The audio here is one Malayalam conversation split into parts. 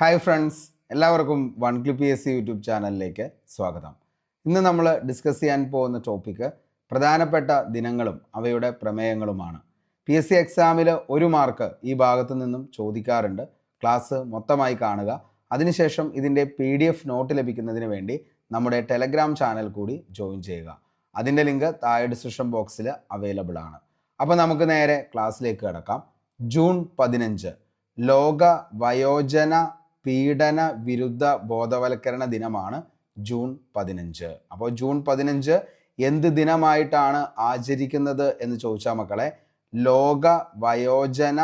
ഹായ് ഫ്രണ്ട്സ് എല്ലാവർക്കും one clip P S C YouTube ചാനലിലേക്ക് സ്വാഗതം. ഇന്ന് നമ്മൾ ഡിസ്കസ് ചെയ്യാൻ പോകുന്ന ടോപ്പിക്ക് പ്രധാനപ്പെട്ട ദിനങ്ങളും അവയുടെ പ്രമേയങ്ങളുമാണ്. പി എസ് സി എക്സാമിൽ ഒരു മാർക്ക് ഈ ഭാഗത്തു നിന്നും ചോദിക്കാറുണ്ട്. ക്ലാസ് മൊത്തമായി കാണുക. അതിനുശേഷം ഇതിന്റെ പി ഡി എഫ് നോട്ട് ലഭിക്കുന്നതിന് വേണ്ടി നമ്മുടെ ടെലഗ്രാം ചാനൽ കൂടി ജോയിൻ ചെയ്യുക. അതിന്റെ ലിങ്ക് താഴെ ഡിസ്ക്രിപ്ഷൻ ബോക്സിൽ അവൈലബിൾ ആണ്. അപ്പോൾ നമുക്ക് നേരെ ക്ലാസ്സിലേക്ക് കിടക്കാം. ജൂൺ പതിനഞ്ച് ലോക വയോജന പീഡന വിരുദ്ധ ബോധവൽക്കരണ ദിനമാണ് ജൂൺ പതിനഞ്ച്. അപ്പോൾ ജൂൺ പതിനഞ്ച് എന്ത് ദിനമായിട്ടാണ് ആചരിക്കുന്നത് എന്ന് ചോദിച്ചാൽ മക്കളെ ലോക വയോജന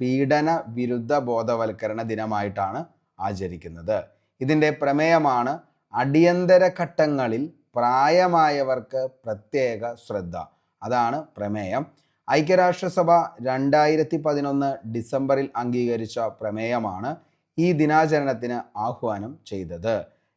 പീഡന വിരുദ്ധ ബോധവൽക്കരണ ദിനമായിട്ടാണ് ആചരിക്കുന്നത്. ഇതിന്റെ പ്രമേയമാണ് അടിയന്തര ഘട്ടങ്ങളിൽ പ്രായമായവർക്ക് പ്രത്യേക ശ്രദ്ധ. അതാണ് പ്രമേയം. ഐക്യരാഷ്ട്രസഭ രണ്ടായിരത്തി പതിനൊന്ന് ഡിസംബറിൽ അംഗീകരിച്ച പ്രമേയമാണ് ഈ ദിനാചരണത്തിന് ആഹ്വാനം ചെയ്തത്.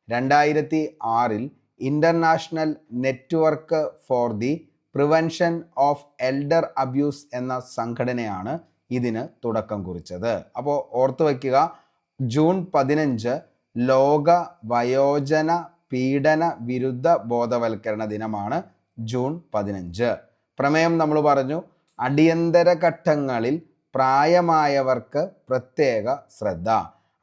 രണ്ടായിരത്തി ആറിൽ international network for the prevention of elder abuse എന്ന സംഘടനയാണ് ഇതിന് തുടക്കം കുറിച്ചത്. അപ്പോൾ ഓർത്തു വയ്ക്കുക ജൂൺ പതിനഞ്ച് ലോക വയോജന പീഡന വിരുദ്ധ ബോധവൽക്കരണ ദിനമാണ് ജൂൺ പതിനഞ്ച്. പ്രമേയം നമ്മൾ പറഞ്ഞു അടിയന്തര ഘട്ടങ്ങളിൽ പ്രായമായവർക്ക് പ്രത്യേക ശ്രദ്ധ.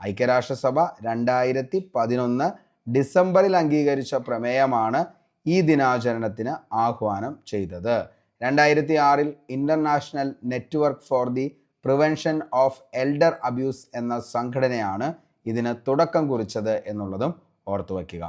ഐക്യരാഷ്ട്രസഭ രണ്ടായിരത്തി പതിനൊന്ന് ഡിസംബറിൽ അംഗീകരിച്ച പ്രമേയമാണ് ഈ ദിനാചരണത്തിന് ആഹ്വാനം ചെയ്തത്. രണ്ടായിരത്തി ആറിൽ international network for the prevention of elder abuse എന്ന സംഘടനയാണ് ഇതിന് തുടക്കം കുറിച്ചത് എന്നുള്ളതും ഓർത്തു വയ്ക്കുക.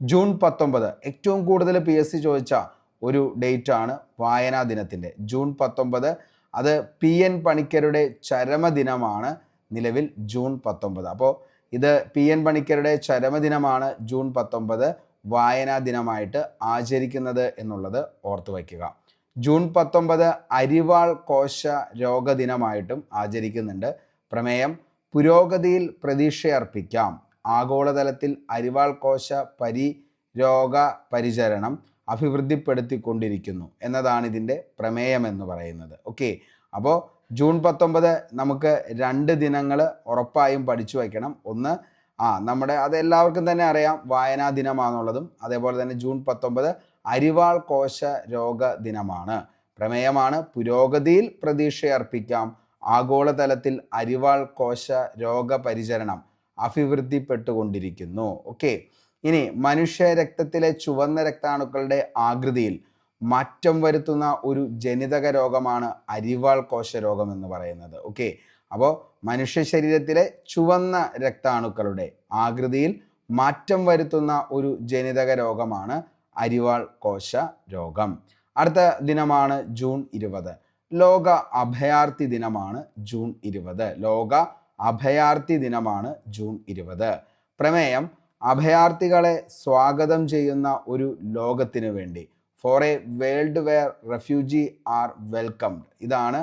ജൂൺ പത്തൊമ്പത് ഏറ്റവും കൂടുതൽ പി എസ് സി ചോദിച്ച ഒരു ഡേറ്റ് ആണ് വായനാ ദിനത്തിന്റെ ജൂൺ പത്തൊമ്പത് അത് പി എൻ പണിക്കരുടെ ചരമദിനമാണ്. നിലവിൽ ജൂൺ പത്തൊമ്പത്. അപ്പോൾ ഇത് പി എൻ പണിക്കരുടെ ചരമദിനമാണ് ജൂൺ പത്തൊമ്പത്. വായനാ ദിനമായിട്ട് ആചരിക്കുന്നത് എന്നുള്ളത് ഓർത്തു വയ്ക്കുക. ജൂൺ പത്തൊമ്പത് അരിവാൾ കോശ രോഗദിനമായിട്ടും ആചരിക്കുന്നുണ്ട്. പ്രമേയം പുരോഗതിയിൽ പ്രതീക്ഷയർപ്പിക്കാം. ആഗോളതലത്തിൽ അരിവാൾ കോശ പരി രോഗ പരിചരണം അഭിവൃദ്ധിപ്പെടുത്തിക്കൊണ്ടിരിക്കുന്നു എന്നതാണ് ഇതിന്റെ പ്രമേയം എന്ന് പറയുന്നത്. ഓക്കെ. അപ്പോൾ ജൂൺ പത്തൊമ്പത് നമുക്ക് രണ്ട് ദിനങ്ങൾ ഉറപ്പായും പഠിച്ചു വയ്ക്കണം. ഒന്ന് ആ നമ്മുടെ അത് എല്ലാവർക്കും തന്നെ അറിയാം വായനാ ദിനമാണെന്നുള്ളതും അതേപോലെ തന്നെ ജൂൺ പത്തൊമ്പത് അരിവാൾ കോശ രോഗ ദിനമാണ്. പ്രമേയമാണ് പുരോഗതിയിൽ പ്രതീക്ഷയർപ്പിക്കാം ആഗോളതലത്തിൽ അരിവാൾ കോശ രോഗപരിചരണം അഭിവൃദ്ധിപ്പെട്ടുകൊണ്ടിരിക്കുന്നു. ഓക്കെ. ഇനി മനുഷ്യ രക്തത്തിലെ ചുവന്ന രക്താണുക്കളുടെ ആകൃതിയിൽ മാറ്റം വരുത്തുന്ന ഒരു ജനിതക രോഗമാണ് അരിവാൾ കോശ രോഗം എന്ന് പറയുന്നത്. ഓക്കെ അപ്പോൾ മനുഷ്യ ശരീരത്തിലെ ചുവന്ന രക്താണുക്കളുടെ ആകൃതിയിൽ മാറ്റം വരുത്തുന്ന ഒരു ജനിതക രോഗമാണ് അരിവാൾ കോശ രോഗം. അടുത്ത ദിനമാണ് ജൂൺ ഇരുപത്. ലോക അഭയാർത്ഥി ദിനമാണ് ജൂൺ ഇരുപത്. ലോക അഭയാർത്ഥി ദിനമാണ് ജൂൺ ഇരുപത്. പ്രമേയം അഭയാർത്ഥികളെ സ്വാഗതം ചെയ്യുന്ന ഒരു ലോകത്തിനു വേണ്ടി. For a world where refugee are welcomed ഇതാണ്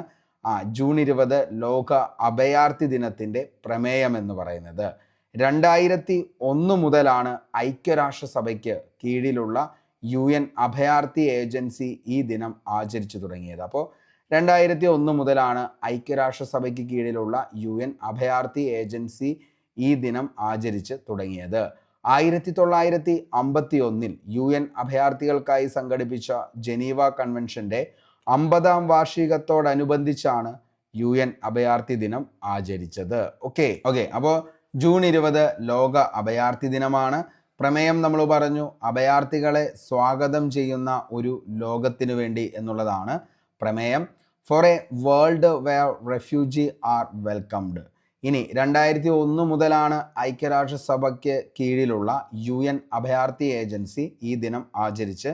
ആ ജൂൺ ഇരുപത് ലോക അഭയാർത്ഥി ദിനത്തിന്റെ പ്രമേയം എന്ന് പറയുന്നത്. രണ്ടായിരത്തി ഒന്ന് മുതലാണ് ഐക്യരാഷ്ട്രസഭയ്ക്ക് കീഴിലുള്ള യു എൻ അഭയാർത്ഥി ഏജൻസി ഈ ദിനം ആചരിച്ചു തുടങ്ങിയത്. അപ്പോൾ രണ്ടായിരത്തി ഒന്ന് മുതലാണ് ഐക്യരാഷ്ട്രസഭയ്ക്ക് കീഴിലുള്ള യു എൻ അഭയാർത്ഥി ഏജൻസി ഈ ദിനം ആചരിച്ച് തുടങ്ങിയത്. ആയിരത്തി തൊള്ളായിരത്തി അമ്പത്തി ഒന്നിൽ യു എൻ അഭയാർത്ഥികൾക്കായി സംഘടിപ്പിച്ച ജനീവ കൺവെൻഷന്റെ അമ്പതാം വാർഷികത്തോടനുബന്ധിച്ചാണ് യു എൻ അഭയാർത്ഥി ദിനം ആചരിച്ചത്. Okay okay. അപ്പോൾ ജൂൺ ഇരുപത് ലോക അഭയാർത്ഥി ദിനമാണ്. പ്രമേയം നമ്മൾ പറഞ്ഞു അഭയാർത്ഥികളെ സ്വാഗതം ചെയ്യുന്ന ഒരു ലോകത്തിനു വേണ്ടി എന്നുള്ളതാണ് പ്രമേയം. For a world where refugee are welcomed ഇനി രണ്ടായിരത്തി ഒന്ന് മുതലാണ് ഐക്യരാഷ്ട്രസഭയ്ക്ക് കീഴിലുള്ള യു എൻ അഭയാർത്ഥി ഏജൻസി ഈ ദിനം ആചരിച്ച്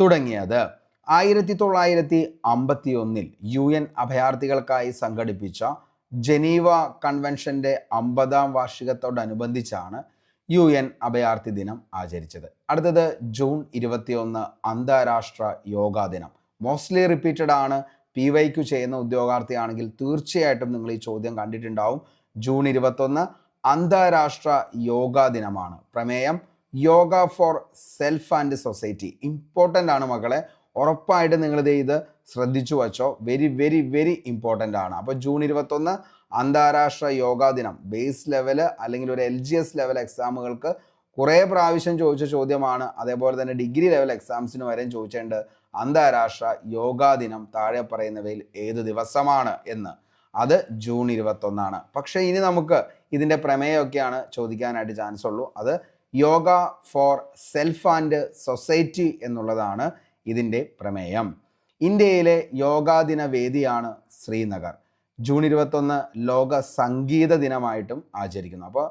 തുടങ്ങിയത്. ആയിരത്തി തൊള്ളായിരത്തി അമ്പത്തി ഒന്നിൽ യു എൻ അഭയാർത്ഥികൾക്കായി സംഘടിപ്പിച്ച ജനീവ കൺവെൻഷന്റെ അമ്പതാം വാർഷികത്തോടനുബന്ധിച്ചാണ് യു എൻ അഭയാർത്ഥി ദിനം ആചരിച്ചത്. അടുത്തത് ജൂൺ ഇരുപത്തിയൊന്ന് അന്താരാഷ്ട്ര യോഗാ ദിനം. മോസ്റ്റ്ലി റിപ്പീറ്റഡ് ആണ് പി വൈക്കു ചെയ്യുന്ന ഉദ്യോഗാർത്ഥിയാണെങ്കിൽ തീർച്ചയായിട്ടും നിങ്ങൾ ഈ ചോദ്യം കണ്ടിട്ടുണ്ടാവും. ജൂൺ ഇരുപത്തൊന്ന് അന്താരാഷ്ട്ര യോഗാ ദിനമാണ്. പ്രമേയം yoga for self and society. Important ആണ് മക്കളെ. ഉറപ്പായിട്ട് നിങ്ങൾ ഇത് ശ്രദ്ധിച്ചു വച്ചോ. വെരി വെരി വെരി ഇമ്പോർട്ടന്റ് ആണ്. അപ്പോൾ ജൂൺ ഇരുപത്തൊന്ന് അന്താരാഷ്ട്ര യോഗാ ദിനം. ബേസ് ലെവൽ അല്ലെങ്കിൽ ഒരു എൽ ജി എസ് ലെവൽ എക്സാമുകൾക്ക് കുറേ പ്രാവശ്യം ചോദിച്ച ചോദ്യമാണ്. അതേപോലെ തന്നെ ഡിഗ്രി ലെവൽ എക്സാംസിന് വരെയും ചോദിച്ചിട്ടുണ്ട് അന്താരാഷ്ട്ര യോഗാ ദിനം താഴെ പറയുന്നവയിൽ ഏത് ദിവസമാണ് എന്ന്. അത് ജൂൺ ഇരുപത്തൊന്നാണ്. പക്ഷേ ഇനി നമുക്ക് ഇതിന്റെ പ്രമേയമൊക്കെയാണ് ചോദിക്കാനായിട്ട് ചാൻസ് ഉള്ളൂ. അത് yoga for self and society എന്നുള്ളതാണ് ഇതിന്റെ പ്രമേയം. ഇന്ത്യയിലെ യോഗാദിന വേദിയാണ് ശ്രീനഗർ. ജൂൺ ഇരുപത്തൊന്ന് ലോക സംഗീത ദിനമായിട്ടും ആചരിക്കുന്നു. അപ്പോൾ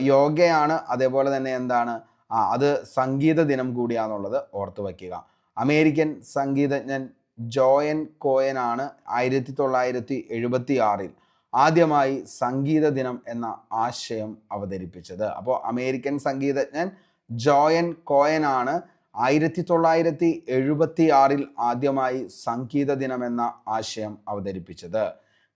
യോഗയാണ് അതേപോലെ തന്നെ എന്താണ്? ആ അത് സംഗീത ദിനം കൂടിയാണെന്നുള്ളത് ഓർത്തു വയ്ക്കുക. അമേരിക്കൻ സംഗീതജ്ഞൻ ജോയൻ കോയനാണ് ആയിരത്തി തൊള്ളായിരത്തി എഴുപത്തി ആറിൽ ആദ്യമായി സംഗീത ദിനം എന്ന ആശയം അവതരിപ്പിച്ചത്. അപ്പോൾ അമേരിക്കൻ സംഗീതജ്ഞൻ ജോയൻ കോയനാണ് ആയിരത്തി തൊള്ളായിരത്തി എഴുപത്തി ആറിൽ ആദ്യമായി സംഗീത ദിനം എന്ന ആശയം അവതരിപ്പിച്ചത്.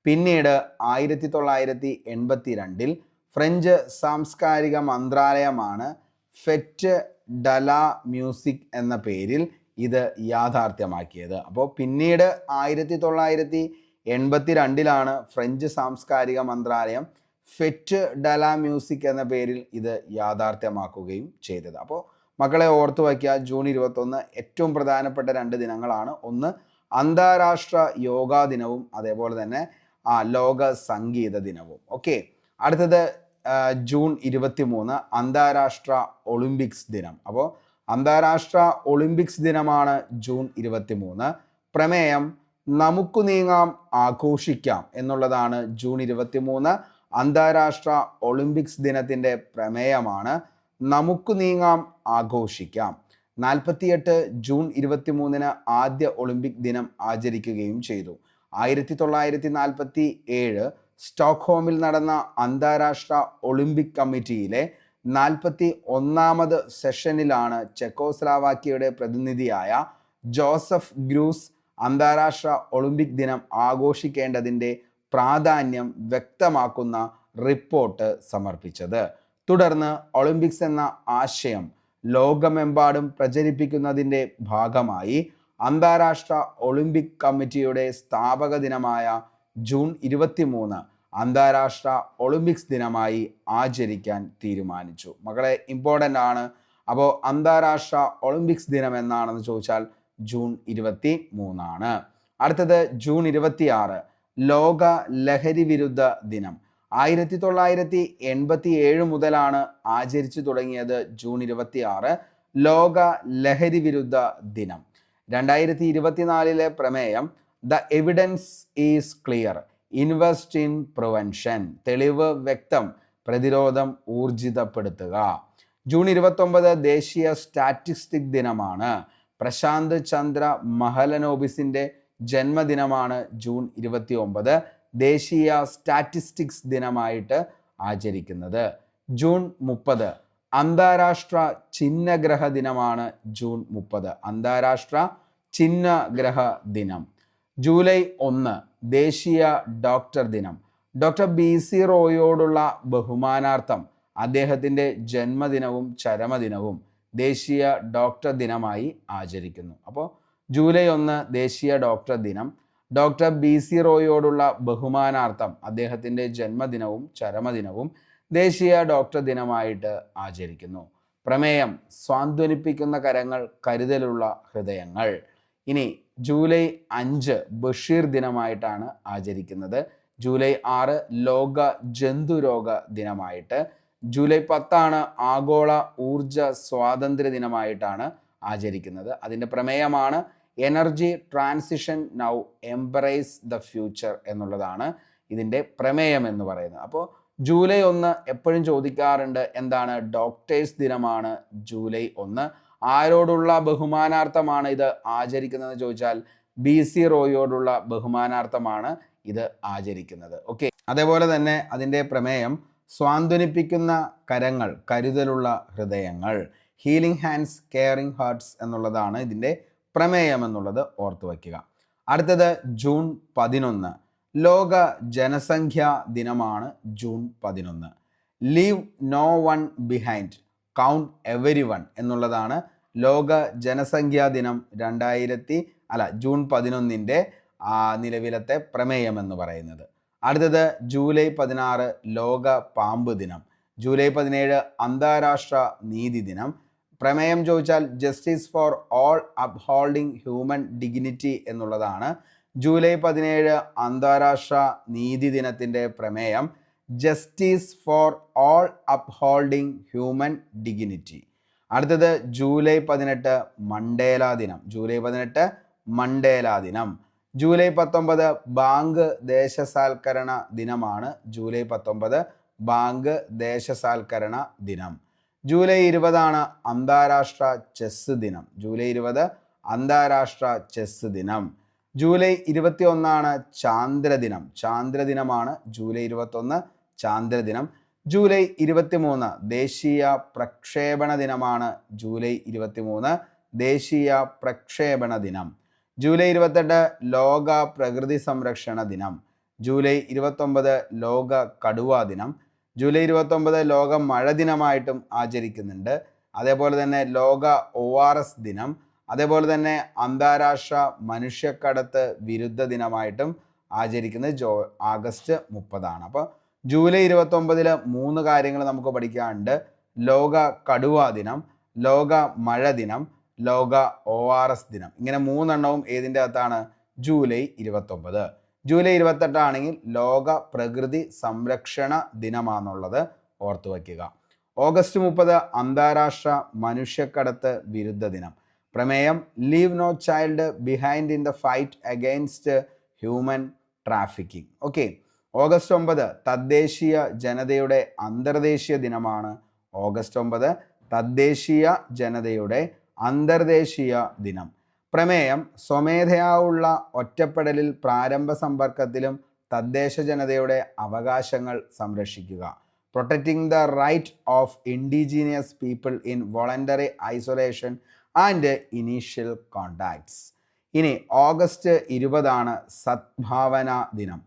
പിന്നീട് ആയിരത്തി തൊള്ളായിരത്തി എൺപത്തി രണ്ടിൽ ഫ്രഞ്ച് സാംസ്കാരിക മന്ത്രാലയമാണ് ഫെറ്റ് ഡല മ്യൂസിക് എന്ന പേരിൽ ഇത് യാഥാർത്ഥ്യമാക്കിയത്. അപ്പോൾ പിന്നീട് ആയിരത്തി തൊള്ളായിരത്തി എൺപത്തി രണ്ടിലാണ് ഫ്രഞ്ച് സാംസ്കാരിക മന്ത്രാലയം ഫെറ്റ് ഡല മ്യൂസിക് എന്ന പേരിൽ ഇത് യാഥാർത്ഥ്യമാക്കുകയും ചെയ്തത്. അപ്പോൾ മക്കളെ ഓർത്തു വയ്ക്കുക ജൂൺ ഇരുപത്തൊന്ന് ഏറ്റവും പ്രധാനപ്പെട്ട രണ്ട് ദിനങ്ങളാണ്. ഒന്ന് അന്താരാഷ്ട്ര യോഗാ ദിനവും അതേപോലെ തന്നെ ആ ലോക സംഗീത ദിനവും. ഓക്കെ. അടുത്തത് ജൂൺ ഇരുപത്തി മൂന്ന് അന്താരാഷ്ട്ര ഒളിമ്പിക്സ് ദിനം. അപ്പോൾ അന്താരാഷ്ട്ര ഒളിമ്പിക്സ് ദിനമാണ് ജൂൺ ഇരുപത്തി മൂന്ന് പ്രമേയം നമുക്ക് നീങ്ങാം ആഘോഷിക്കാം എന്നുള്ളതാണ് ജൂൺ ഇരുപത്തി മൂന്ന് അന്താരാഷ്ട്ര ഒളിമ്പിക്സ് ദിനത്തിന്റെ പ്രമേയമാണ് നമുക്ക് നീങ്ങാം ആഘോഷിക്കാം നാൽപ്പത്തിയെട്ട് ജൂൺ ഇരുപത്തി മൂന്നിന് ആദ്യ ഒളിമ്പിക് ദിനം ആചരിക്കുകയും ചെയ്തു. ആയിരത്തി തൊള്ളായിരത്തി നാൽപ്പത്തി ഏഴ് സ്റ്റോക്ക്ഹോമിൽ നടന്ന അന്താരാഷ്ട്ര ഒളിമ്പിക് കമ്മിറ്റിയിലെ നാൽപ്പത്തി ഒന്നാമത് സെഷനിലാണ് ചെക്കോസ്ലാവാക്യയുടെ പ്രതിനിധിയായ ജോസഫ് ഗ്രൂസ് അന്താരാഷ്ട്ര ഒളിമ്പിക് ദിനം ആഘോഷിക്കേണ്ടതിന്റെ പ്രാധാന്യം വ്യക്തമാക്കുന്ന റിപ്പോർട്ട് സമർപ്പിച്ചത്. തുടർന്ന് ഒളിമ്പിക്സ് എന്ന ആശയം ലോകമെമ്പാടും പ്രചരിപ്പിക്കുന്നതിന്റെ ഭാഗമായി അന്താരാഷ്ട്ര ഒളിമ്പിക് കമ്മിറ്റിയുടെ സ്ഥാപക ദിനമായ ജൂൺ ഇരുപത്തി മൂന്ന് അന്താരാഷ്ട്ര ഒളിമ്പിക്സ് ദിനമായി ആചരിക്കാൻ തീരുമാനിച്ചു. മകളെ ഇമ്പോർട്ടന്റ് ആണ്. അപ്പോൾ അന്താരാഷ്ട്ര ഒളിമ്പിക്സ് ദിനം എന്നാണെന്ന് ചോദിച്ചാൽ ജൂൺ ഇരുപത്തി മൂന്നാണ് അടുത്തത് ജൂൺ ഇരുപത്തിയാറ് ലോക ലഹരി വിരുദ്ധ ദിനം. ആയിരത്തി തൊള്ളായിരത്തി എൺപത്തി ഏഴ് മുതലാണ് ആചരിച്ചു തുടങ്ങിയത് ജൂൺ ഇരുപത്തി ആറ് ലോക ലഹരി വിരുദ്ധ ദിനം. രണ്ടായിരത്തി ഇരുപത്തിനാലിലെ പ്രമേയം the evidence is clear invest in prevention തെളിവ് വ്യക്തം. പ്രതിരോധം ഊർജിതപ്പെടുത്തുക. ജൂൺ ഇരുപത്തൊമ്പത് ദേശീയ സ്റ്റാറ്റിസ്റ്റിക് ദിനമാണ്. പ്രശാന്ത് ചന്ദ്ര മഹലനോബിസിന്റെ ജന്മദിനമാണ് ജൂൺ ഇരുപത്തി ഒമ്പത് ദേശീയ സ്റ്റാറ്റിസ്റ്റിക്സ് ദിനമായിട്ട് ആചരിക്കുന്നത്. ജൂൺ മുപ്പത്. അന്താരാഷ്ട്ര ചിഹ്നഗ്രഹ ദിനമാണ് ജൂൺ മുപ്പത്. അന്താരാഷ്ട്ര ചിഹ്നഗ്രഹ ദിനം. ജൂലൈ ഒന്ന് ദേശീയ ഡോക്ടർ ദിനം. ഡോക്ടർ ബി സി റോയോടുള്ള ബഹുമാനാർത്ഥം അദ്ദേഹത്തിന്റെ ജന്മദിനവും ചരമദിനവും ദേശീയ ഡോക്ടർ ദിനമായി ആചരിക്കുന്നു. അപ്പോൾ ജൂലൈ ഒന്ന് ദേശീയ ഡോക്ടർ ദിനം. ഡോക്ടർ ബി സി റോയോടുള്ള ബഹുമാനാർത്ഥം അദ്ദേഹത്തിന്റെ ജന്മദിനവും ചരമദിനവും ദേശീയ ഡോക്ടർ ദിനമായിട്ട് ആചരിക്കുന്നു. പ്രമേയം സ്വാന്ത്വനിപ്പിക്കുന്ന കരങ്ങൾ കരുതലുള്ള ഹൃദയങ്ങൾ. ഇനി ജൂലൈ അഞ്ച് ബഷീർ ദിനമായിട്ടാണ് ആചരിക്കുന്നത്. ജൂലൈ ആറ് ലോക ജന്തുരോഗ ദിനമായിട്ട്. ജൂലൈ പത്താണ് ആഗോള ഊർജ സ്വാതന്ത്ര്യ ദിനമായിട്ടാണ് ആചരിക്കുന്നത്. അതിന്റെ പ്രമേയമാണ് energy transition now embrace the future എന്നുള്ളതാണ് ഇതിന്റെ പ്രമേയം എന്ന് പറയുന്നത്. അപ്പോൾ ജൂലൈ ഒന്ന് എപ്പോഴും ചോദിക്കാറുണ്ട് എന്താണ് ഡോക്ടേഴ്സ് ദിനമാണ് ജൂലൈ ഒന്ന്? ആരോടുള്ള ബഹുമാനാർത്ഥമാണ് ഇത് ആചരിക്കുന്നതെന്ന് ചോദിച്ചാൽ ബി സി റോയോടുള്ള ബഹുമാനാർത്ഥമാണ് ഇത് ആചരിക്കുന്നത്. ഓക്കെ. അതേപോലെ തന്നെ അതിന്റെ പ്രമേയം സ്വാന്തനിപ്പിക്കുന്ന കരങ്ങൾ കരുതലുള്ള ഹൃദയങ്ങൾ ഹീലിംഗ് ഹാൻഡ്സ് കെയറിംഗ് ഹാർട്ട്സ് എന്നുള്ളതാണ് ഇതിന്റെ പ്രമേയം എന്നുള്ളത് ഓർത്തു വയ്ക്കുക. അടുത്തത് ജൂൺ പതിനൊന്ന്. ലോക ജനസംഖ്യാ ദിനമാണ് ജൂൺ പതിനൊന്ന്. Leave no one behind count every one എന്നുള്ളതാണ് ലോക ജനസംഖ്യാ ദിനം രണ്ടായിരത്തി അല്ല ജൂൺ പതിനൊന്നിന്റെ നിലവിലത്തെ പ്രമേയം എന്ന് പറയുന്നത്. അടുത്തത് ജൂലൈ പതിനാറ് ലോക പാമ്പ് ദിനം. ജൂലൈ പതിനേഴ് അന്താരാഷ്ട്ര നീതി ദിനം. പ്രമേയം ചോദിച്ചാൽ justice for all upholding human dignity എന്നുള്ളതാണ്. ജൂലൈ പതിനേഴ് അന്താരാഷ്ട്ര നീതി ദിനത്തിന്റെ പ്രമേയം. Justice for all upholding human dignity അടുത്തത് ജൂലൈ പതിനെട്ട് മണ്ടേല ദിനം. ജൂലൈ പതിനെട്ട് മണ്ടേല ദിനം. ജൂലൈ പത്തൊമ്പത് ബാങ്ക് ദേശസാൽക്കരണ ദിനമാണ്. ജൂലൈ പത്തൊമ്പത് ബാങ്ക് ദേശസാൽക്കരണ ദിനം. ജൂലൈ ഇരുപതാണ് അന്താരാഷ്ട്ര ചെസ് ദിനം. ജൂലൈ ഇരുപത് അന്താരാഷ്ട്ര ചെസ് ദിനം. ജൂലൈ ഇരുപത്തി ഒന്നാണ് ചാന്ദ്രദിനം ചാന്ദ്രദിനമാണ് ജൂലൈ ഇരുപത്തൊന്ന് ചാന്ദ്രദിനം. ജൂലൈ ഇരുപത്തിമൂന്ന് ദേശീയ പ്രക്ഷേപണ ദിനമാണ് ജൂലൈ ഇരുപത്തിമൂന്ന് ദേശീയ പ്രക്ഷേപണ ദിനം. ജൂലൈ ഇരുപത്തെട്ട് ലോക പ്രകൃതി സംരക്ഷണ ദിനം. ജൂലൈ ഇരുപത്തൊമ്പത് ലോക കടുവാ ദിനം. ജൂലൈ ഇരുപത്തൊമ്പത് ലോക മഴ ദിനമായിട്ടും ആചരിക്കുന്നുണ്ട്. അതേപോലെ തന്നെ ലോക ഒ ആർ എസ് ദിനം. അതേപോലെ തന്നെ അന്താരാഷ്ട്ര മനുഷ്യക്കടത്ത് വിരുദ്ധ ദിനമായിട്ടും ആചരിക്കുന്നത് ജോ ആഗസ്റ്റ് മുപ്പതാണ്. അപ്പോൾ ജൂലൈ ഇരുപത്തൊമ്പതിൽ മൂന്ന് കാര്യങ്ങൾ നമുക്ക് പഠിക്കാനുണ്ട്. ലോക കടുവാ ദിനം ലോക മഴ ദിനം ലോക ഒ ആർ എസ് ദിനം. ഇങ്ങനെ മൂന്നെണ്ണവും ഏതിന്റെ അകത്താണ്? ജൂലൈ ഇരുപത്തൊമ്പത്. ജൂലൈ ഇരുപത്തെട്ടാണെങ്കിൽ ലോക പ്രകൃതി സംരക്ഷണ ദിനമാണെന്നുള്ളത് ഓർത്തു വയ്ക്കുക. ഓഗസ്റ്റ് മുപ്പത് അന്താരാഷ്ട്ര മനുഷ്യക്കടത്ത് വിരുദ്ധ ദിനം. പ്രമേയം leave no child behind in the fight against human trafficking okay August ഒമ്പത് തദ്ദേശീയ ജനതയുടെ അന്തർദേശീയ ദിനമാണ് ഓഗസ്റ്റ് ഒമ്പത് തദ്ദേശീയ ജനതയുടെ അന്തർദേശീയ ദിനം. പ്രമേയം സ്വമേധയാ ഉള്ള ഒറ്റപ്പെടലിൽ പ്രാരംഭ സമ്പർക്കത്തിലും തദ്ദേശ ജനതയുടെ അവകാശങ്ങൾ സംരക്ഷിക്കുക. Protecting the right of indigenous people in voluntary isolation and initial contacts ഇനി ഓഗസ്റ്റ് ഇരുപതാണ് സദ്ഭാവന ദിനം.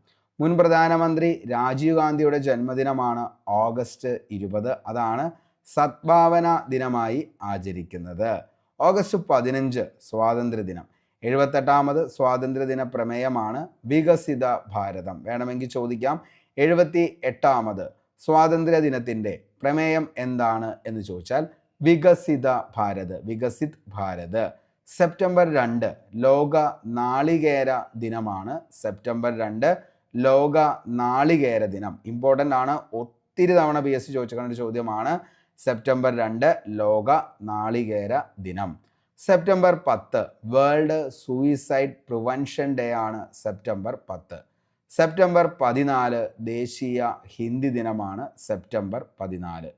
മുൻ പ്രധാനമന്ത്രി രാജീവ് ഗാന്ധിയുടെ ജന്മദിനമാണ് ഓഗസ്റ്റ് ഇരുപത്. അതാണ് സദ്ഭാവന ദിനമായി ആചരിക്കുന്നത്. ഓഗസ്റ്റ് പതിനഞ്ച് സ്വാതന്ത്ര്യദിനം. എഴുപത്തെട്ടാമത് സ്വാതന്ത്ര്യദിന പ്രമേയമാണ് വികസിത ഭാരതം. വേണമെങ്കിൽ ചോദിക്കാം എഴുപത്തി എട്ടാമത് സ്വാതന്ത്ര്യ ദിനത്തിന്റെ പ്രമേയം എന്താണ് എന്ന് ചോദിച്ചാൽ വികസിത ഭാരത് വികസിത് ഭാരത്. സെപ്റ്റംബർ രണ്ട് ലോക നാളികേര ദിനമാണ് സെപ്റ്റംബർ രണ്ട് ലോക നാളികേര ദിനം. ഇമ്പോർട്ടന്റ് ആണ്. ഒത്തിരി തവണ പി എസ് സി ചോദിച്ചിട്ടുള്ള ചോദ്യമാണ്. സെപ്റ്റംബർ രണ്ട് ലോക നാളികേര ദിനം. സെപ്റ്റംബർ പത്ത് വേൾഡ് സൂയിസൈഡ് പ്രിവെൻഷൻ ഡേ ആണ് സെപ്റ്റംബർ പത്ത്. സെപ്റ്റംബർ പതിനാല് ദേശീയ ഹിന്ദി ദിനമാണ് സെപ്റ്റംബർ പതിനാല്.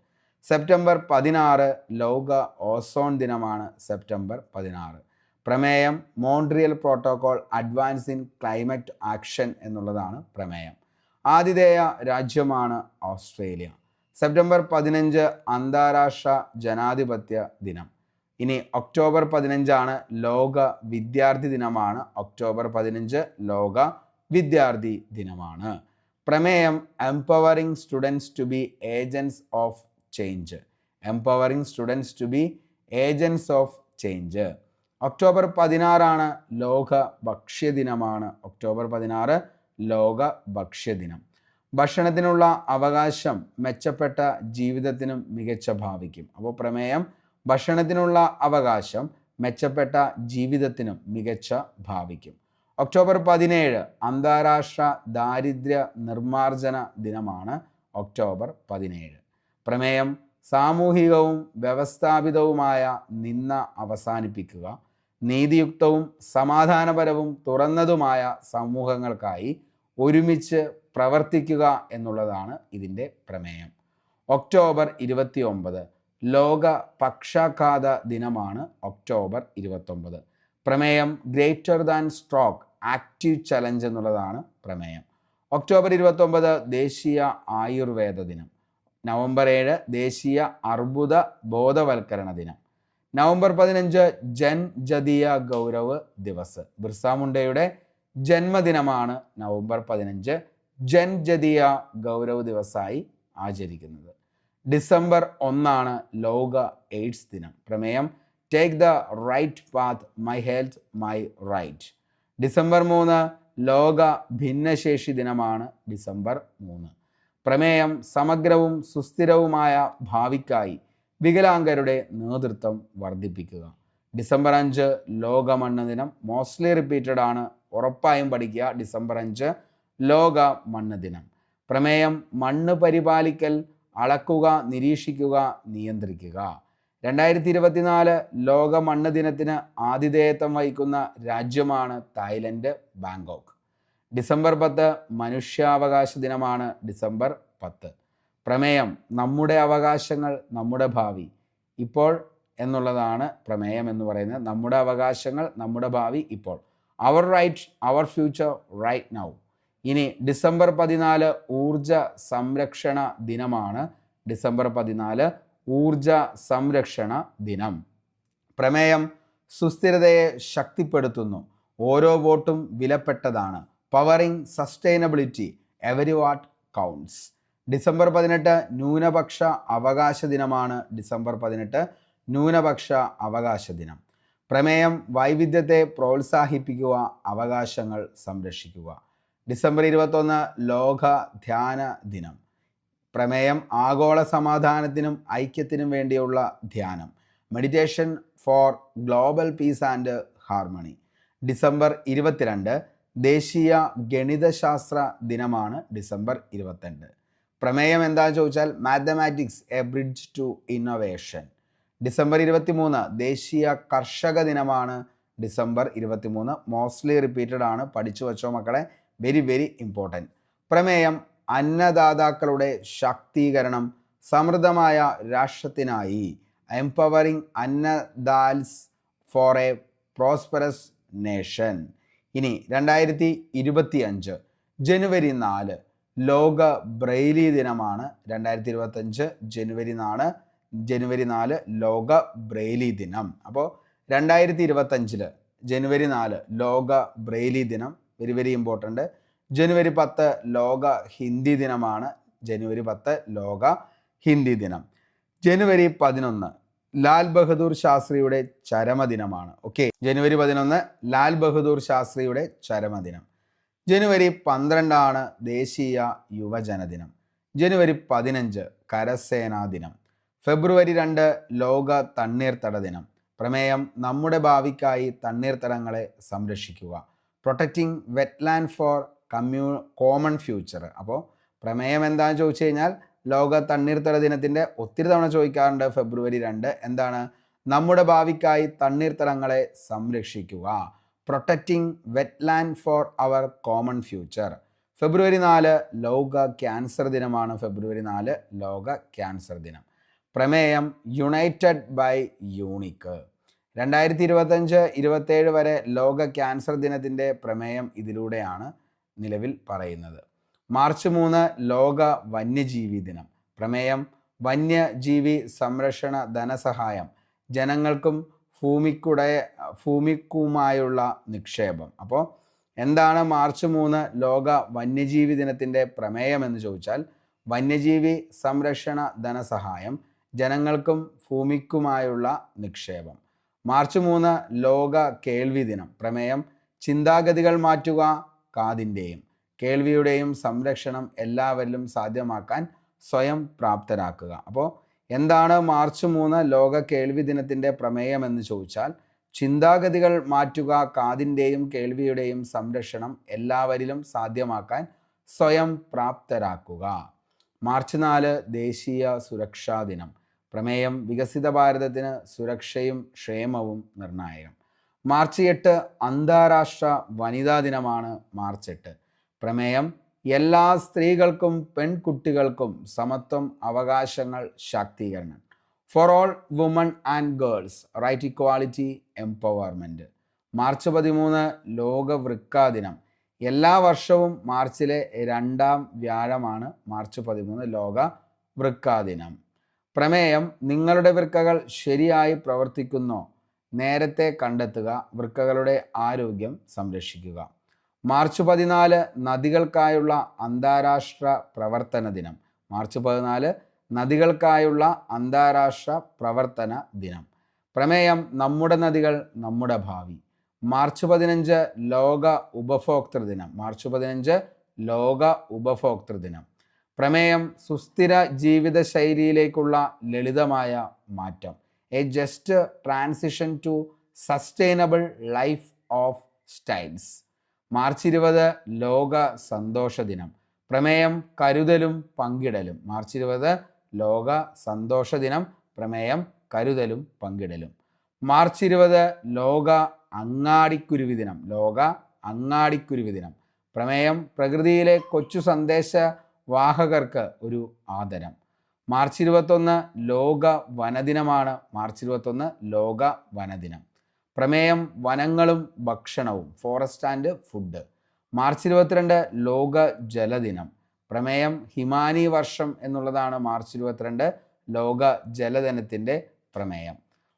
സെപ്റ്റംബർ പതിനാറ് ലോക ഓസോൺ ദിനമാണ് സെപ്റ്റംബർ പതിനാറ്. പ്രമേയം Montreal protocol advance in climate action എന്നുള്ളതാണ് പ്രമേയം. ആതിഥേയ രാജ്യമാണ് ഓസ്ട്രേലിയ. സെപ്റ്റംബർ പതിനഞ്ച് അന്താരാഷ്ട്ര ജനാധിപത്യ ദിനം. ഇനി ഒക്ടോബർ പതിനഞ്ചാണ് ലോക വിദ്യാർത്ഥി ദിനമാണ്. ഒക്ടോബർ പതിനഞ്ച് ലോക വിദ്യാർത്ഥി ദിനമാണ്. പ്രമേയം empowering students to be agents of change. Empowering students to be agents of change. October പതിനാറാണ് ലോക ഭക്ഷ്യദിനമാണ് ഒക്ടോബർ പതിനാറ് ലോക ഭക്ഷ്യദിനം ഭക്ഷണത്തിനുള്ള അവകാശം മെച്ചപ്പെട്ട ജീവിതത്തിനും മികച്ച ഭാവിക്കും. അപ്പോൾ പ്രമേയം ഭക്ഷണത്തിനുള്ള അവകാശം മെച്ചപ്പെട്ട ജീവിതത്തിനും മികച്ച ഭാവിക്കും. ഒക്ടോബർ പതിനേഴ് അന്താരാഷ്ട്ര ദാരിദ്ര്യ നിർമ്മാർജന ദിനമാണ് ഒക്ടോബർ പതിനേഴ്. പ്രമേയം സാമൂഹികവും വ്യവസ്ഥാപിതവുമായ നിന്ന അവസാനിപ്പിക്കുക. നീതിയുക്തവും സമാധാനപരവും തുറന്നതുമായ സമൂഹങ്ങൾക്കായി ഒരുമിച്ച് പ്രവർത്തിക്കുക എന്നുള്ളതാണ് ഇതിന്റെ പ്രമേയം. ഒക്ടോബർ ഇരുപത്തി ഒമ്പത് ലോക പക്ഷാഘാത ദിനമാണ് ഒക്ടോബർ ഇരുപത്തൊമ്പത്. പ്രമേയം greater than stroke active challenge എന്നുള്ളതാണ് പ്രമേയം. ഒക്ടോബർ ഇരുപത്തൊമ്പത് ദേശീയ ആയുർവേദ ദിനം. നവംബർ ഏഴ് ദേശീയ അർബുദ ബോധവൽക്കരണ ദിനം. നവംബർ പതിനഞ്ച് ജൻ ജതിയ ഗൗരവ് ദിവസ്. ബിർസ മുണ്ടയുടെ ജന്മദിനമാണ് നവംബർ പതിനഞ്ച് ജൻ ജതിയ ഗൗരവ് ദിവസമായി ആചരിക്കുന്നത്. ഡിസംബർ ഒന്നാണ് ലോക എയ്ഡ്സ് ദിനം. പ്രമേയം take the right path my health my right December മൂന്ന് ലോക ഭിന്നശേഷി ദിനമാണ് ഡിസംബർ മൂന്ന്. പ്രമേയം സമഗ്രവും സുസ്ഥിരവുമായ ഭാവിക്കായി വികലാംഗരുടെ നേതൃത്വം വർദ്ധിപ്പിക്കുക. ഡിസംബർ അഞ്ച് ലോക മണ്ണ് ദിനം. മോസ്റ്റ്ലി റിപ്പീറ്റഡ് ആണ്. ഉറപ്പായും പഠിക്കുക. ഡിസംബർ അഞ്ച് ലോക മണ്ണ് ദിനം. പ്രമേയം മണ്ണ് പരിപാലിക്കൽ അളക്കുക നിരീക്ഷിക്കുക നിയന്ത്രിക്കുക. രണ്ടായിരത്തി ഇരുപത്തിനാല് ലോക മണ്ണ് ദിനത്തിന് ആതിഥേയത്വം വഹിക്കുന്ന രാജ്യമാണ് തായ്ലൻഡ് ബാങ്കോക്ക്. ഡിസംബർ പത്ത് മനുഷ്യാവകാശ ദിനമാണ് ഡിസംബർ പത്ത്. പ്രമേയം നമ്മുടെ അവകാശങ്ങൾ നമ്മുടെ ഭാവി. ഇപ്പോൾ എന്നുള്ളതാണ് പ്രമേയം എന്ന് പറയുന്നത്. നമ്മുടെ അവകാശങ്ങൾ നമ്മുടെ ഭാവി ഇപ്പോൾ. Our right our future right now ഇനി ഡിസംബർ പതിനാല് ഊർജ സംരക്ഷണ ദിനമാണ് ഡിസംബർ പതിനാല് ഊർജ സംരക്ഷണ ദിനം. പ്രമേയം സുസ്ഥിരതയെ ശക്തിപ്പെടുത്തുന്നു. ഓരോ വോട്ടും വിലപ്പെട്ടതാണ്. Powering sustainability every watt counts December പതിനെട്ട് ന്യൂനപക്ഷ അവകാശ ദിനമാണ് ഡിസംബർ പതിനെട്ട് ന്യൂനപക്ഷ അവകാശ ദിനം. പ്രമേയം വൈവിധ്യത്തെ പ്രോത്സാഹിപ്പിക്കുക അവകാശങ്ങൾ സംരക്ഷിക്കുക. ഡിസംബർ ഇരുപത്തൊന്ന് ലോക ധ്യാന ദിനം. പ്രമേയം ആഗോള സമാധാനത്തിനും ഐക്യത്തിനും വേണ്ടിയുള്ള ധ്യാനം. Meditation for global peace and harmony December ഇരുപത്തിരണ്ട് ദേശീയ ഗണിതശാസ്ത്ര ദിനമാണ് ഡിസംബർ ഇരുപത്തിരണ്ട്. പ്രമേയം എന്താണെന്ന് ചോദിച്ചാൽ mathematics a bridge to innovation December ഇരുപത്തിമൂന്ന് ദേശീയ കർഷക ദിനമാണ് ഡിസംബർ ഇരുപത്തിമൂന്ന്. മോസ്റ്റ്ലി റിപ്പീറ്റഡ് ആണ്. പഠിച്ചു വച്ചോ മക്കളെ? വെരി വെരി ഇമ്പോർട്ടന്റ് പ്രമേയം അന്നദാതാക്കളുടെ ശാക്തീകരണം സമൃദ്ധമായ രാഷ്ട്രത്തിനായി എംപവറിംഗ് അന്നദാൽസ് ഫോർ എ പ്രോസ്പെറസ് നേഷൻ ഇനി രണ്ടായിരത്തി ഇരുപത്തി അഞ്ച് ജനുവരി നാല് ലോക ബ്രെയിലി ദിനമാണ്. രണ്ടായിരത്തി ഇരുപത്തഞ്ച് ജനുവരി നാല് ജനുവരി നാല് ലോക ബ്രെയിലി ദിനം. അപ്പോൾ രണ്ടായിരത്തി ഇരുപത്തഞ്ചിൽ ജനുവരി നാല് ലോക ബ്രെയിലി ദിനം. വെരി വെരി ഇമ്പോർട്ടന്റ് ജനുവരി പത്ത് ലോക ഹിന്ദി ദിനമാണ്. ജനുവരി പത്ത് ലോക ഹിന്ദി ദിനം. ജനുവരി പതിനൊന്ന് ലാൽ ബഹദൂർ ശാസ്ത്രിയുടെ ചരമദിനമാണ്. ഓക്കെ ജനുവരി പതിനൊന്ന് ലാൽ ബഹദൂർ ശാസ്ത്രിയുടെ ചരമദിനം. ജനുവരി പന്ത്രണ്ടാണ് ദേശീയ യുവജനദിനം. ജനുവരി പതിനഞ്ച് കരസേനാ ദിനം. ഫെബ്രുവരി രണ്ട് ലോക തണ്ണീർത്തട ദിനം. പ്രമേയം നമ്മുടെ ഭാവിക്കായി തണ്ണീർത്തടങ്ങളെ സംരക്ഷിക്കുക. Protecting wetland for കമ്മ്യൂ common future. അപ്പോൾ പ്രമേയം എന്താണെന്ന് ചോദിച്ചു കഴിഞ്ഞാൽ ലോക തണ്ണീർത്തട ദിനത്തിന്റെ ഒത്തിരി തവണ ചോദിക്കാറുണ്ട് ഫെബ്രുവരി രണ്ട്. എന്താണ്? നമ്മുടെ ഭാവിക്കായി തണ്ണീർത്തടങ്ങളെ സംരക്ഷിക്കുക. Protecting wetland for our common future February നാല് ലോക ക്യാൻസർ ദിനമാണ്. ഫെബ്രുവരി നാല് ലോക ക്യാൻസർ ദിനം. പ്രമേയം യുണൈറ്റഡ് ബൈ യൂണിക്ക് രണ്ടായിരത്തി ഇരുപത്തഞ്ച് ഇരുപത്തേഴ് വരെ ലോക ക്യാൻസർ ദിനത്തിന്റെ പ്രമേയം ഇതിലൂടെയാണ് നിലവിൽ പറയുന്നത്. മാർച്ച് മൂന്ന് ലോക വന്യജീവി ദിനം. പ്രമേയം വന്യജീവി സംരക്ഷണ ധനസഹായം ജനങ്ങൾക്കും ഭൂമിക്കുടെ ഭൂമിക്കുമായുള്ള നിക്ഷേപം. അപ്പോൾ എന്താണ് മാർച്ച് മൂന്ന് ലോക വന്യജീവി ദിനത്തിന്റെ പ്രമേയം എന്ന് ചോദിച്ചാൽ വന്യജീവി സംരക്ഷണ ധനസഹായം ജനങ്ങൾക്കും ഭൂമിക്കുമായുള്ള നിക്ഷേപം. മാർച്ച് മൂന്ന് ലോക കേൾവി ദിനം. പ്രമേയം ചിന്താഗതികൾ മാറ്റുക കാതിന്റെയും. കേൾവിയുടെയും സംരക്ഷണം എല്ലാവരിലും സാധ്യമാക്കാൻ സ്വയം പ്രാപ്തരാക്കുക. അപ്പോൾ എന്താണ് മാർച്ച് മൂന്ന് ലോക കേൾവി ദിനത്തിന്റെ പ്രമേയം എന്ന് ചോദിച്ചാൽ ചിന്താഗതികൾ മാറ്റുക കാതിന്റെയും കേൾവിയുടെയും സംരക്ഷണം എല്ലാവരിലും സാധ്യമാക്കാൻ സ്വയം പ്രാപ്തരാക്കുക. മാർച്ച് നാല് ദേശീയ സുരക്ഷാ ദിനം. പ്രമേയം വികസിത ഭാരതത്തിന് സുരക്ഷയും ക്ഷേമവും നിർണായകം. മാർച്ച് എട്ട് അന്താരാഷ്ട്ര വനിതാ ദിനമാണ് മാർച്ച് എട്ട്. പ്രമേയം. എല്ലാ സ്ത്രീകൾക്കും പെൺകുട്ടികൾക്കും സമത്വം അവകാശങ്ങൾ ശാക്തീകരണം. For all woman and girls right equality empowerment March പതിമൂന്ന് ലോക വൃക്ക ദിനം. എല്ലാ വർഷവും മാർച്ചിലെ രണ്ടാം വ്യാഴമാണ് മാർച്ച് പതിമൂന്ന് ലോക വൃക്ക ദിനം. പ്രമേയം നിങ്ങളുടെ വൃക്കകൾ ശരിയായി പ്രവർത്തിക്കുന്നോ. നേരത്തെ കണ്ടെത്തുക വൃക്കകളുടെ ആരോഗ്യം സംരക്ഷിക്കുക. മാർച്ച് പതിനാല് നദികൾക്കായുള്ള അന്താരാഷ്ട്ര പ്രവർത്തന ദിനം. മാർച്ച് പതിനാല് നദികൾക്കായുള്ള അന്താരാഷ്ട്ര പ്രവർത്തന ദിനം. പ്രമേയം നമ്മുടെ നദികൾ നമ്മുടെ ഭാവി. മാർച്ച് പതിനഞ്ച് ലോക ഉപഭോക്തൃ ദിനം. മാർച്ച് പതിനഞ്ച് ലോക ഉപഭോക്തൃ ദിനം. പ്രമേയം സുസ്ഥിര ജീവിത ശൈലിയിലേക്കുള്ള ലളിതമായ മാറ്റം. A just transition to sustainable life of styles March ഇരുപത് ലോക സന്തോഷ ദിനം. പ്രമേയം കരുതലും പങ്കിടലും. മാർച്ച് ഇരുപത് ലോക സന്തോഷ ദിനം. പ്രമേയം കരുതലും പങ്കിടലും. മാർച്ച് ഇരുപത് ലോക അങ്ങാടിക്കുരുവി ദിനം. ലോക അങ്ങാടിക്കുരുവി ദിനം. പ്രമേയം പ്രകൃതിയിലെ കൊച്ചു സന്ദേശ വാഹകർക്ക് ഒരു ആദരം. മാർച്ച് ഇരുപത്തൊന്ന് ലോക വനദിനമാണ്. മാർച്ച് ഇരുപത്തൊന്ന് ലോക വനദിനം. പ്രമേയം വനങ്ങളും ഭക്ഷണവും. Forest and food. മാർച്ച് ഇരുപത്തിരണ്ട് ലോക ജലദിനം. പ്രമേയം ഹിമാനി വർഷം എന്നുള്ളതാണ് മാർച്ച് ഇരുപത്തിരണ്ട് ലോക ജലദിനത്തിന്റെ പ്രമേയം.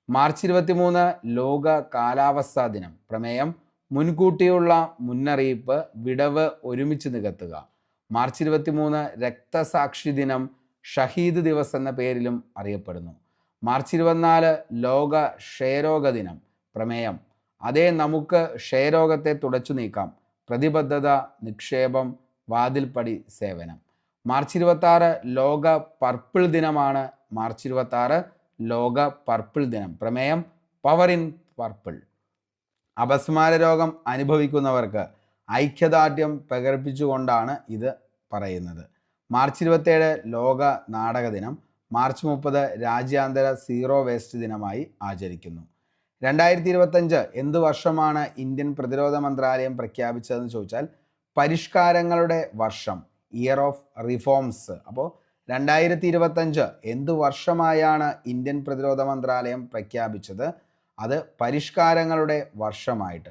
മാർച്ച് ഇരുപത്തിമൂന്ന് ലോക കാലാവസ്ഥാ ദിനം. പ്രമേയം മുൻകൂട്ടിയുള്ള മുന്നറിയിപ്പ് വിടവ് ഒരുമിച്ച് നികത്തുക. മാർച്ച് ഇരുപത്തിമൂന്ന് രക്തസാക്ഷി ദിനം ഷഹീദ് ദിവസ് എന്ന പേരിലും അറിയപ്പെടുന്നു. മാർച്ച് ഇരുപത്തിനാല് ലോക ക്ഷയരോഗ ദിനം. പ്രമേയം. അതേ നമുക്ക് ക്ഷയരോഗത്തെ തുടച്ചു നീക്കാം. പ്രതിബദ്ധത നിക്ഷേപം വാതിൽപ്പടി സേവനം. മാർച്ച് ഇരുപത്താറ് ലോക പർപ്പിൾ ദിനമാണ്. മാർച്ച് ഇരുപത്താറ് ലോക പർപ്പിൾ ദിനം. പ്രമേയം പവർ ഇൻ പർപ്പിൾ. അപസ്മാര രോഗം അനുഭവിക്കുന്നവർക്ക് ഐക്യദാർഢ്യം പ്രകടിപ്പിച്ചുകൊണ്ടാണ് ഇത് പറയുന്നത്. മാർച്ച് ഇരുപത്തേഴ് ലോക നാടക ദിനം. മാർച്ച് മുപ്പത് രാജ്യാന്തര സീറോ വേസ്റ്റ് ദിനമായി ആചരിക്കുന്നു. രണ്ടായിരത്തി ഇരുപത്തഞ്ച് എന്ത് വർഷമാണ് ഇന്ത്യൻ പ്രതിരോധ മന്ത്രാലയം പ്രഖ്യാപിച്ചതെന്ന് ചോദിച്ചാൽ പരിഷ്കാരങ്ങളുടെ വർഷം ഇയർ ഓഫ് റിഫോംസ് അപ്പോൾ രണ്ടായിരത്തി ഇരുപത്തഞ്ച് എന്ത് വർഷമായാണ് ഇന്ത്യൻ പ്രതിരോധ മന്ത്രാലയം പ്രഖ്യാപിച്ചത്? അത് പരിഷ്കാരങ്ങളുടെ വർഷമായിട്ട്.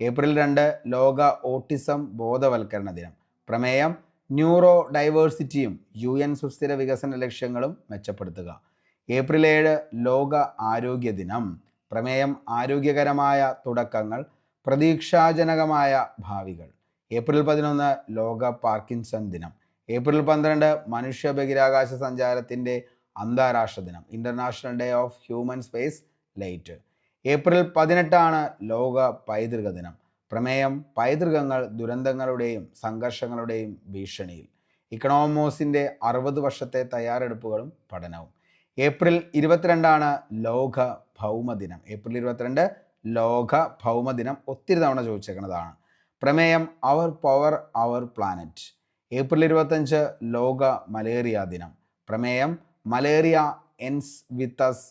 ഏപ്രിൽ രണ്ട് ലോക ഓട്ടിസം ബോധവൽക്കരണ ദിനം. പ്രമേയം ന്യൂറോ ഡൈവേഴ്സിറ്റിയും യു എൻ സുസ്ഥിര വികസന ലക്ഷ്യങ്ങളും മെച്ചപ്പെടുത്തുക. ഏപ്രിൽ ഏഴ് ലോക ആരോഗ്യ ദിനം. പ്രമേയം ആരോഗ്യകരമായ തുടക്കങ്ങൾ പ്രതീക്ഷാജനകമായ ഭാവികൾ. ഏപ്രിൽ പതിനൊന്ന് ലോക പാർക്കിൻസൺ ദിനം. ഏപ്രിൽ പന്ത്രണ്ട് മനുഷ്യ ബഹിരാകാശ സഞ്ചാരത്തിന്റെ അന്താരാഷ്ട്ര ദിനം. International day of human space light April പതിനെട്ടാണ് ലോക പൈതൃക ദിനം. പ്രമേയം പൈതൃകങ്ങൾ ദുരന്തങ്ങളുടെയും സംഘർഷങ്ങളുടെയും ഭീഷണിയിൽ. ഇക്കണോമോസിന്റെ അറുപത് വർഷത്തെ തയ്യാറെടുപ്പുകളും പഠനവും. ഏപ്രിൽ ഇരുപത്തിരണ്ടാണ് ലോക ഭൗമദിനം ഏപ്രിൽ ഇരുപത്തിരണ്ട് ലോക ഭൗമദിനം ഒത്തിരി തവണ ചോദിച്ചേക്കുന്നതാണ് പ്രമേയം our power our planet April ഇരുപത്തഞ്ച് ലോക മലേറിയ ദിനം. പ്രമേയം malaria ends with us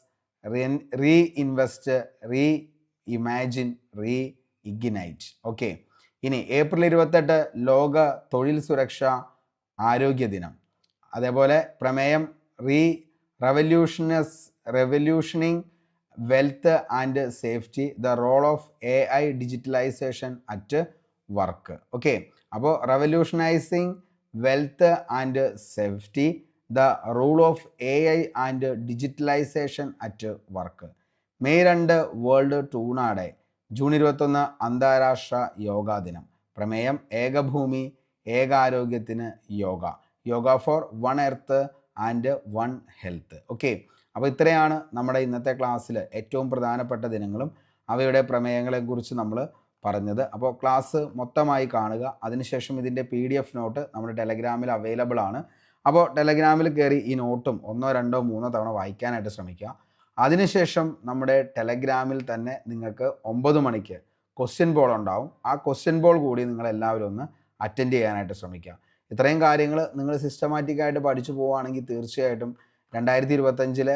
reinvest reimagine reignite okay. ഇനി ഏപ്രിൽ ഇരുപത്തെട്ട് ലോക തൊഴിൽ സുരക്ഷ ആരോഗ്യ ദിനം. അതേപോലെ പ്രമേയം re revolutions revolutionising wealth and safety the role of A I digitalisation at work okay അപ്പോൾ revolutionising wealth and safety the rule of A I and digitalisation at work May രണ്ട് വേൾഡ് ടൂണാടെ ജൂൺ ഇരുപത്തൊന്ന് അന്താരാഷ്ട്ര യോഗാ ദിനം. പ്രമേയം ഏകഭൂമി ഏകാരോഗ്യത്തിന് yoga. Yoga for one earth and one health. Okay. അപ്പോൾ ഇത്രയാണ് നമ്മുടെ ഇന്നത്തെ ക്ലാസ്സിൽ ഏറ്റവും പ്രധാനപ്പെട്ട ദിനങ്ങളും അവയുടെ പ്രമേയങ്ങളെക്കുറിച്ച് നമ്മൾ പറഞ്ഞത്. അപ്പോൾ ക്ലാസ് മൊത്തമായി കാണുക. അതിനുശേഷം ഇതിന്റെ പി ഡി എഫ് നോട്ട് നമ്മുടെ ടെലഗ്രാമിൽ അവൈലബിൾ ആണ്. അപ്പോൾ ടെലഗ്രാമിൽ കയറി ഈ നോട്ടും ഒന്നോ രണ്ടോ മൂന്നോ തവണ വായിക്കാനായിട്ട് ശ്രമിക്കുക. അതിനുശേഷം നമ്മുടെ ടെലഗ്രാമിൽ തന്നെ നിങ്ങൾക്ക് ഒമ്പത് മണിക്ക് ക്വസ്റ്റ്യൻ ബോൾ ഉണ്ടാവും. ആ ക്വസ്റ്റ്യൻ ബോൾ കൂടി നിങ്ങൾ എല്ലാവരും ഒന്ന് അറ്റൻഡ് ചെയ്യാനായിട്ട് ശ്രമിക്കുക. ഇത്രയും കാര്യങ്ങൾ നിങ്ങൾ സിസ്റ്റമാറ്റിക്കായിട്ട് പഠിച്ചു പോവുകയാണെങ്കിൽ തീർച്ചയായിട്ടും രണ്ടായിരത്തി ഇരുപത്തഞ്ചിലെ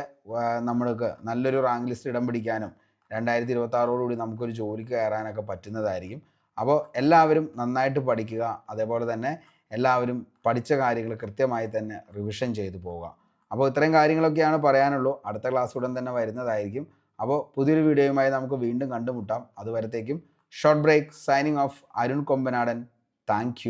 നമ്മൾക്ക് നല്ലൊരു റാങ്ക് ലിസ്റ്റ് ഇടം പിടിക്കാനും രണ്ടായിരത്തി ഇരുപത്തി ആറോടുകൂടി നമുക്കൊരു ജോലിക്ക് കയറാനൊക്കെ പറ്റുന്നതായിരിക്കും. അപ്പോൾ എല്ലാവരും നന്നായിട്ട് പഠിക്കുക അതേപോലെ തന്നെ എല്ലാവരും പഠിച്ച കാര്യങ്ങൾ കൃത്യമായി തന്നെ റിവിഷൻ ചെയ്തു പോവുക. അപ്പോൾ ഇത്രയും കാര്യങ്ങളൊക്കെയാണ് പറയാനുള്ളൂ. അടുത്ത ക്ലാസ് ഉടൻ തന്നെ വരുന്നതായിരിക്കും. അപ്പോൾ പുതിയൊരു വീഡിയോയുമായി നമുക്ക് വീണ്ടും കണ്ടുമുട്ടാം. അതുവരത്തേക്കും short break signing off Arun Kombanadan. Thank